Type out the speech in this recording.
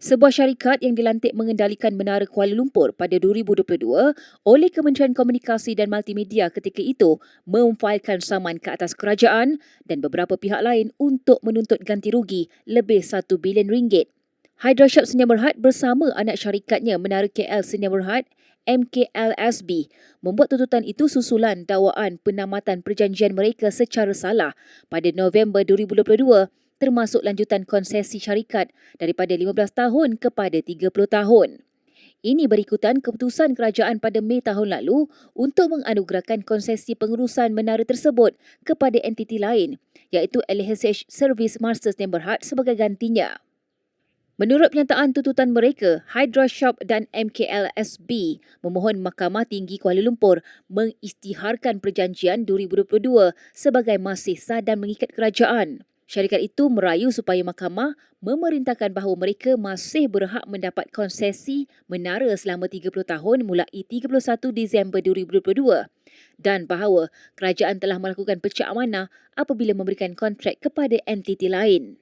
Sebuah syarikat yang dilantik mengendalikan Menara Kuala Lumpur pada 2022 oleh Kementerian Komunikasi dan Multimedia ketika itu memfailkan saman ke atas kerajaan dan beberapa pihak lain untuk menuntut ganti rugi lebih 1 bilion ringgit. Hydra Shop Sdn Bhd bersama anak syarikatnya Menara KL Sdn Bhd MKLSB membuat tuntutan itu susulan dakwaan penamatan perjanjian mereka secara salah pada November 2022 termasuk lanjutan konsesi syarikat daripada 15 tahun kepada 30 tahun. Ini berikutan keputusan kerajaan pada Mei tahun lalu untuk menganugerahkan konsesi pengurusan menara tersebut kepada entiti lain iaitu LHH Service Masters Bhd sebagai gantinya. Menurut pernyataan tuntutan mereka, Hydra Shop dan MKLSB memohon Mahkamah Tinggi Kuala Lumpur mengistiharkan perjanjian 2022 sebagai masih sah dan mengikat kerajaan. Syarikat itu merayu supaya mahkamah memerintahkan bahawa mereka masih berhak mendapat konsesi menara selama 30 tahun mulai 31 Disember 2022 dan bahawa kerajaan telah melakukan pecah amanah apabila memberikan kontrak kepada entiti lain.